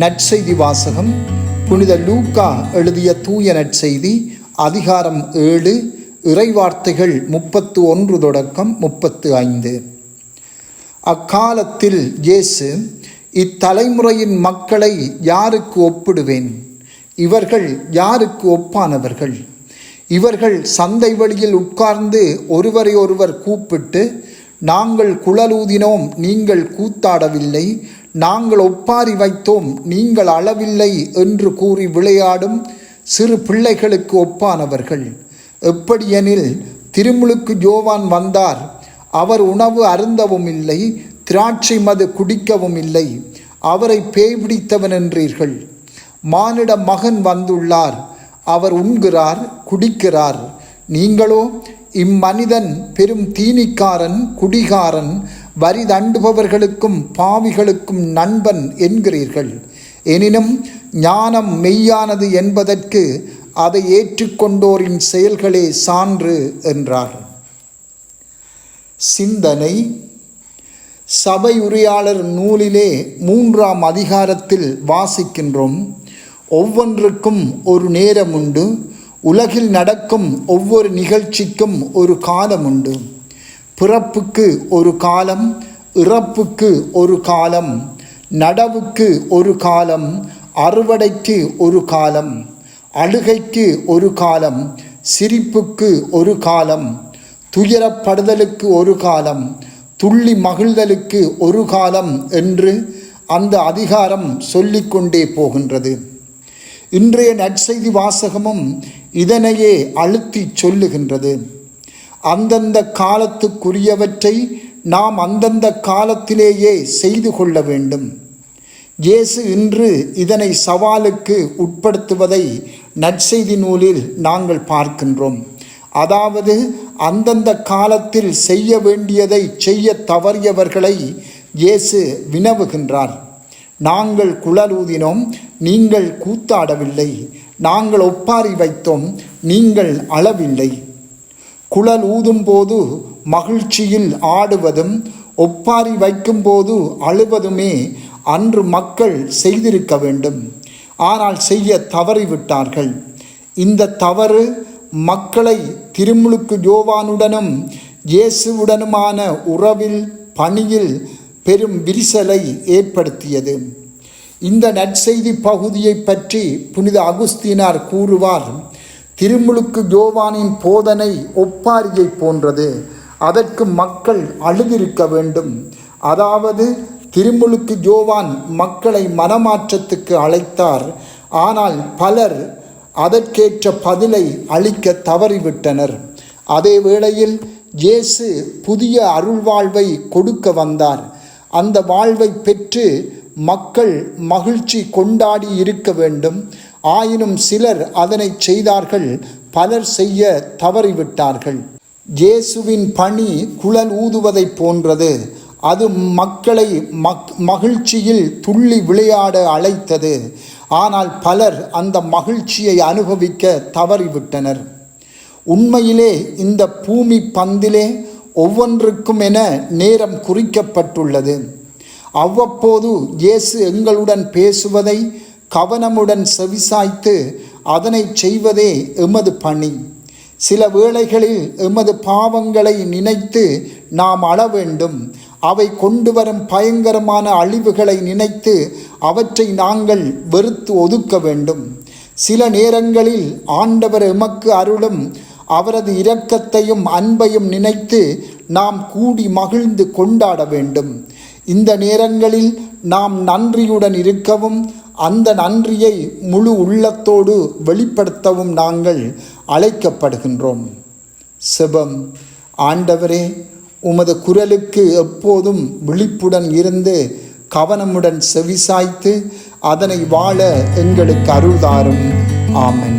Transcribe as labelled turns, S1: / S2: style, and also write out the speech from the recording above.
S1: நற்செய்தி வாசகம் புனித லூக்கா எழுதிய தூய நற்செய்தி அதிகாரம் ஏழு இறைவார்த்தைகள் முப்பத்து ஒன்று தொடக்கம் முப்பத்து ஐந்து. அக்காலத்தில் இயேசு இத்தலைமுறையின் மக்களை யாருக்கு ஒப்பிடுவேன்? இவர்கள் யாருக்கு ஒப்பானவர்கள்? இவர்கள் சந்தை வழியில் உட்கார்ந்து ஒருவரை ஒருவர் கூப்பிட்டு நாங்கள் குழலூதினோம் நீங்கள் கூத்தாடவில்லை நாங்கள் ஒப்பாரி வைத்தோம் நீங்கள் அளவில்லை என்று கூறி விளையாடும் சிறு பிள்ளைகளுக்கு ஒப்பானவர்கள். எப்படியெனில் திருமுழுக்கு ஜோவான் வந்தார் அவர் உணவு அருந்தவும் இல்லை திராட்சை மது குடிக்கவும் இல்லை அவரை பேய் பிடித்தவன் என்றீர்கள். மானிட மகன் வந்துள்ளார் அவர் உண்கிறார் குடிக்கிறார். நீங்களோ இம்மனிதன் பெரும் தீனிக்காரன் குடிகாரன் வரி தண்டுபவர்களுக்கும் பாவிகளுக்கும் நண்பன் என்கிறீர்கள். எனினும் ஞானம் மெய்யானது என்பதற்கு அதை ஏற்றுக்கொண்டோரின் செயல்களே சான்று என்றார். சிந்தனை. சபை உரையாளர் நூலிலே மூன்றாம் அதிகாரத்தில் வாசிக்கின்றோம். ஒவ்வொன்றுக்கும் ஒரு நேரம் உண்டு உலகில் நடக்கும் ஒவ்வொரு நிகழ்ச்சிக்கும் ஒரு காலம் உண்டு பிறப்புக்கு ஒரு காலம் இறப்புக்கு ஒரு காலம் நடவுக்கு ஒரு காலம் அறுவடைக்கு ஒரு காலம் அழுகைக்கு ஒரு காலம் சிரிப்புக்கு ஒரு காலம் துயரப்படுதலுக்கு ஒரு காலம் துள்ளி மகிழ்தலுக்கு ஒரு காலம் என்று அந்த அதிகாரம் சொல்லிக்கொண்டே போகின்றது. இன்றைய நற்செய்தி வாசகமும் இதனையே அழுத்தி சொல்லுகின்றது. அந்தந்த காலத்துக்குரியவற்றை நாம் அந்தந்த காலத்திலேயே செய்து கொள்ள வேண்டும். இயேசு இன்று இதனை சவாலுக்கு உட்படுத்துவதை நற்செய்தி நூலில் நாங்கள் பார்க்கின்றோம். அதாவது அந்தந்த காலத்தில் செய்ய வேண்டியதை செய்ய தவறியவர்களை இயேசு வினவுகின்றார். நாங்கள் குழலூதினோம் நீங்கள் கூத்தாடவில்லை. நாங்கள் ஒப்பாரி வைத்தோம் நீங்கள் அளவில்லை. குழல் ஊதும் போது மகிழ்ச்சியில் ஆடுவதும் ஒப்பாரி வைக்கும்போது அழுவதுமே அன்று மக்கள் செய்திருக்க வேண்டும். ஆனால் செய்ய தவறிவிட்டார்கள். இந்த தவறு மக்களை திருமுழுக்கு யோவானுடனும் இயேசுவுடனுமான உறவில் பணியில் பெரும் விரிசலை ஏற்படுத்தியது. இந்த நற்செய்தி பகுதியை பற்றி புனித அகுஸ்தீனார் கூறுவார் திருமுழுக்கு ஜோவானின் போதனை ஒப்பாரியை போன்றது. அதற்கு மக்கள் அழுதிருக்க வேண்டும். அதாவது திருமுழுக்கு ஜோவான் மக்களை மனமாற்றத்துக்கு அழைத்தார். ஆனால் பலர் அதற்கேற்ற பதிலை அளிக்க தவறிவிட்டனர். அதே வேளையில் இயேசு புதிய அருள்வாழ்வை கொடுக்க வந்தார். அந்த வாழ்வை பெற்று மக்கள் மகிழ்ச்சி கொண்டாடி இருக்க வேண்டும். ஆயினும் சிலர் அதனை செய்தார்கள் பலர் செய்ய தவறிவிட்டார்கள். இயேசுவின் பணி குழல் ஊதுவதைப் போன்றது. அது மக்களை மக் மகிழ்ச்சியில் துள்ளி விளையாட அழைத்தது. ஆனால் பலர் அந்த மகிழ்ச்சியை அனுபவிக்க தவறிவிட்டனர். உண்மையிலே இந்த பூமி பந்திலே ஒவ்வொன்றுக்கும் என நேரம் குறிக்கப்பட்டுள்ளது. அவ்வப்போது இயேசு எங்களுடன் பேசுவதை கவனமுடன் செவிசாய்த்து அதனை செய்வதே எமது பணி. சில வேளைகளில் எமது பாவங்களை நினைத்து நாம் அழ வேண்டும் அவை கொண்டு வரும் பயங்கரமான அழிவுகளை நினைத்து அவற்றை நாங்கள் வெறுத்து ஒதுக்க வேண்டும். சில நேரங்களில் ஆண்டவர் எமக்கு அருளும் அவரது இரக்கத்தையும் அன்பையும் நினைத்து நாம் கூடி மகிழ்ந்து கொண்டாட வேண்டும். இந்த நேரங்களில் நாம் நன்றியுடன் இருக்கவும் அந்த நன்றியை முழு உள்ளத்தோடு வெளிப்படுத்தவும் நாங்கள் அழைக்கப்படுகின்றோம். செபம். ஆண்டவரே உமது குரலுக்கு எப்போதும் விழிப்புடன் இருந்து கவனமுடன் செவிசாய்த்து அதனை வாழ எங்களுக்கு அருள்தாரும். ஆமன்.